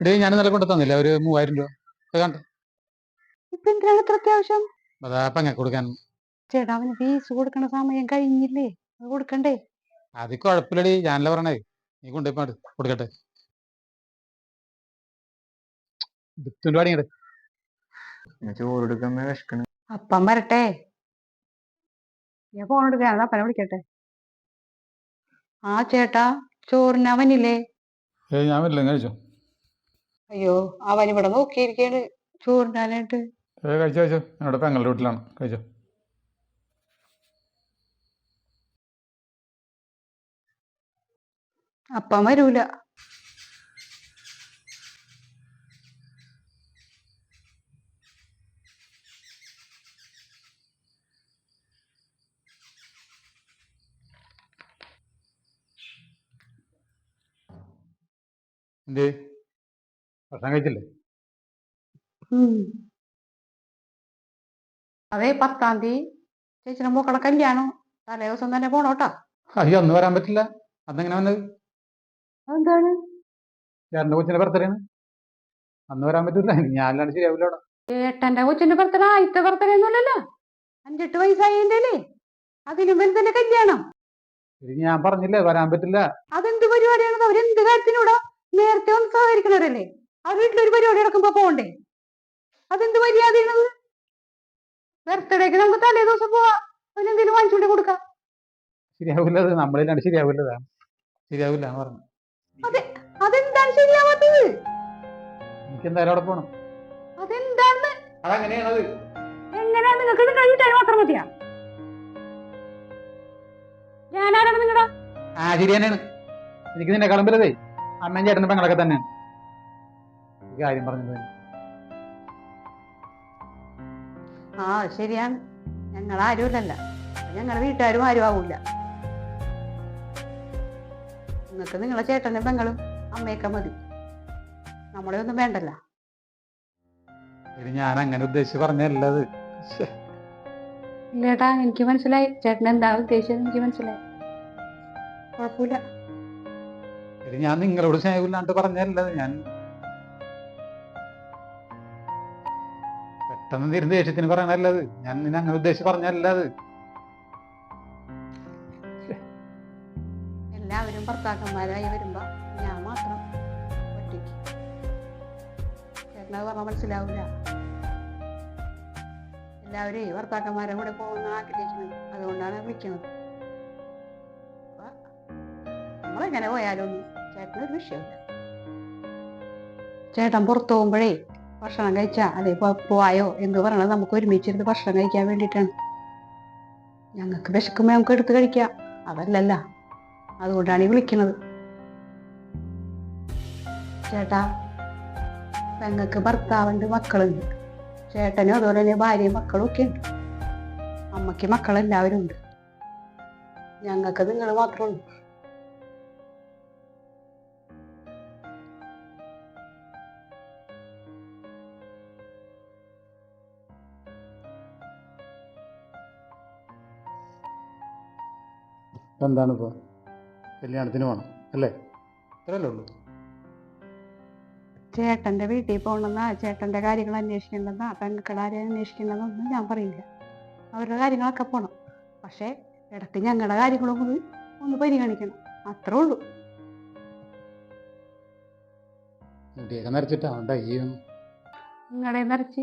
ഇടേ ഞാൻ ഇന്നലെ കൊണ്ട് തന്നില്ല? ഒരു മൂവായിരം രൂപ. കണ്ട? ഇപ്പൊ എന്തിനാണ് ഇത്ര അത്യാവശ്യം? അതാ കൊടുക്കാൻ. ചേട്ടാ അവന് ഫീസ് കൊടുക്കണ സമയം കഴിഞ്ഞില്ലേ? അത് കൊടുക്കണ്ടേ? അത് കുഴപ്പമില്ലടി ഞാനല്ല പറഞ്ഞേ നീ കൊണ്ടുപോയി കൊടുക്കട്ടെ. വിത്തുണ്ട് പാടിങ്ങട് ചോറ് എടുക്കുന്ന വിശക്കണ്. അപ്പം വരട്ടെ. ഞാൻ ഫോൺ എടുക്കാൻ അപ്പനെ വിളിക്കട്ടെ. ആ ചേട്ടാ ചോറിന് അവനില്ലേ? ഏയ് ഞാൻ വരില്ല. കഴിച്ചോ. അയ്യോ അവൻ ഇവിടെ നോക്കിയിരിക്കാണ് ചോറിനാനായിട്ട് ഏ കഴിച്ചോ കഴിച്ചോ. എന്നോട് പെങ്ങളുടെ വീട്ടിലാണ്. കഴിച്ചോ. അപ്പം വരൂല. എന്തേ ഭക്ഷണം കഴിച്ചില്ലേ. അതെ പത്താം തീയതി ചേച്ചിയുടെ മോക്കളുടെ കല്യാണം. തലേ ദിവസം തന്നെ പോണോട്ടാ അയ്യോ അന്ന് വരാൻ പറ്റില്ല. അന്നെങ്ങനെ വന്നത്? അതെന്താണ്? ചേട്ടന്റെ കൊച്ചിന്റെ ബർത്ത്ഡേ ആണ്. അന്ന് വരാൻ പറ്റില്ല ഞാനില്ലാണ്ട് ശരിയാവില്ല അവിടെ. ഏട്ടന്റെ കൊച്ചിന്റെ ബർത്ത്ഡേ ആദ്യത്തെ ബർത്ത്ഡേ ഒന്നുമല്ലല്ലോ അഞ്ചെട്ട് വയസ്സായതിന്റെ അതിനു അതിനും തന്നെ കല്യാണം? ഇത് ഞാൻ പറഞ്ഞില്ലേ വരാൻ പറ്റില്ല. അതെന്ത് പരിപാടിയാണത്? അവരെന്ത് കാര്യത്തിനൂടെ നേരത്തെ ഒന്ന് സഹകരിക്കണവരല്ലേ? അവർ വീട്ടിലൊരു പരിപാടി നടക്കുമ്പോ പോകണ്ടേ അതെന്ത് മര്യാദയാണത്? ബർത്ത്ഡേക്ക് നമുക്ക് തലേ ദിവസം പോവാ. അതിനെന്തെങ്കിലും വാങ്ങിച്ചുകൊണ്ട് കൊടുക്കാം. ശരിയാവില്ല അത് നമ്മളില്ലാണ്ട് ശരിയാവില്ല. ശരിയാവില്ല എന്ന് പറഞ്ഞു. അതെന്താണ് ശരിയാവാത്തത്? എനിക്ക് എന്തായാലും അവിടെ പോകണം അതെന്താന്ന് അതങ്ങനെയാണത്. എങ്ങനെയാണ് നിങ്ങൾക്ക് നിങ്ങളുടെ വീട്ടുകാർ മാത്രം മതിയാ? ഞാനാരാണ് നിങ്ങളുടെ ആ ശരി തന്നെയാണ്. എനിക്ക് നിന്നെ കളമ്പിലതേ അമ്മയും ചേട്ടനും പെങ്ങളൊക്കെ തന്നെയാണ്. കാര്യം പറഞ്ഞത്. ആ ശരിയാണ് ഞങ്ങൾ ആരുമില്ലല്ല. ഞങ്ങളുടെ വീട്ടുകാരും ആരും ആവൂല നിങ്ങൾക്ക് നിങ്ങളെ ചേട്ടനും പെങ്ങളും അമ്മയൊക്കെ മതി. നമ്മളെ ഒന്നും വേണ്ടല്ല. ഞാൻ അങ്ങനെ ഉദ്ദേശിച്ച് പറഞ്ഞല്ലത്. ഇല്ലേട്ടാ എനിക്ക് മനസ്സിലായി. ചേട്ടൻ എന്താ ഉദ്ദേശിച്ചത് എനിക്ക് മനസ്സിലായി. കുഴപ്പമില്ല. ഞാൻ നിങ്ങളോട് സ്നേഹമില്ലാണ്ട് പറഞ്ഞല്ലത്. ഞാൻ പെട്ടെന്ന് തീരുന്ന ദേഷ്യത്തിന് പറയണല്ലത് ഞാൻ നിന്നെ അങ്ങനെ ഉദ്ദേശിച്ച് പറഞ്ഞല്ല അത് എല്ലാവരും ഭർത്താക്കന്മാരായി വരുമ്പോ ഞാൻ മാത്രം ഒറ്റയ്ക്ക്. ചേട്ടനത് പറഞ്ഞാൽ മനസ്സിലാവില്ല എല്ലാവരും ഈ ഭർത്താക്കന്മാരെ കൂടെ പോകുന്ന ആഗ്രഹിക്കുന്നത്. അതുകൊണ്ടാണ് വിളിക്കുന്നത്. നമ്മളെങ്ങനെ പോയാലൊന്നും ചേട്ടനൊരു വിഷയമില്ല ചേട്ടൻ പുറത്തു പോകുമ്പോഴേ ഭക്ഷണം കഴിച്ചാ? അതെ പോയോ എന്ന് പറയണത് നമുക്ക് ഒരുമിച്ചിരുന്ന് ഭക്ഷണം കഴിക്കാൻ വേണ്ടിയിട്ടാണ്. ഞങ്ങൾക്ക് വിശക്കുമ്പോൾ നമുക്ക് എടുത്ത് കഴിക്കാം. അതല്ലല്ല. അതുകൊണ്ടാണ് ഈ വിളിക്കുന്നത് ചേട്ടാ പെങ്ങൾക്ക് ഭർത്താവുണ്ട് മക്കളുണ്ട്. ചേട്ടനും അതുപോലെ തന്നെ ഭാര്യയും മക്കളും ഒക്കെ ഉണ്ട്. അമ്മയ്ക്ക് മക്കളെല്ലാവരും ഉണ്ട്. ഞങ്ങൾക്ക് നിങ്ങൾ മാത്രമേ ഉള്ളൂ എന്താണ് ഇപ്പോൾ കല്യാണത്തിന് വേണം അല്ലേ? ഇത്രയല്ലേ ഉള്ളൂ. ചേട്ടന്റെ വീട്ടിൽ പോകണമെന്നാ ചേട്ടന്റെ കാര്യങ്ങൾ അന്വേഷിക്കേണ്ടെന്നാ പെൺകിടാരെ അന്വേഷിക്കേണ്ടതെന്നൊന്നും ഞാൻ പറയില്ല. അവരുടെ കാര്യങ്ങളൊക്കെ പോകണം പക്ഷേ ഇടയ്ക്ക് ഞങ്ങളുടെ കാര്യങ്ങളും കൂടി ഒന്ന് പരിഗണിക്കണം. അത്രേ ഉള്ളൂ. മുടിയൊക്കെ ഈ നിങ്ങളുടെ നിറച്ച്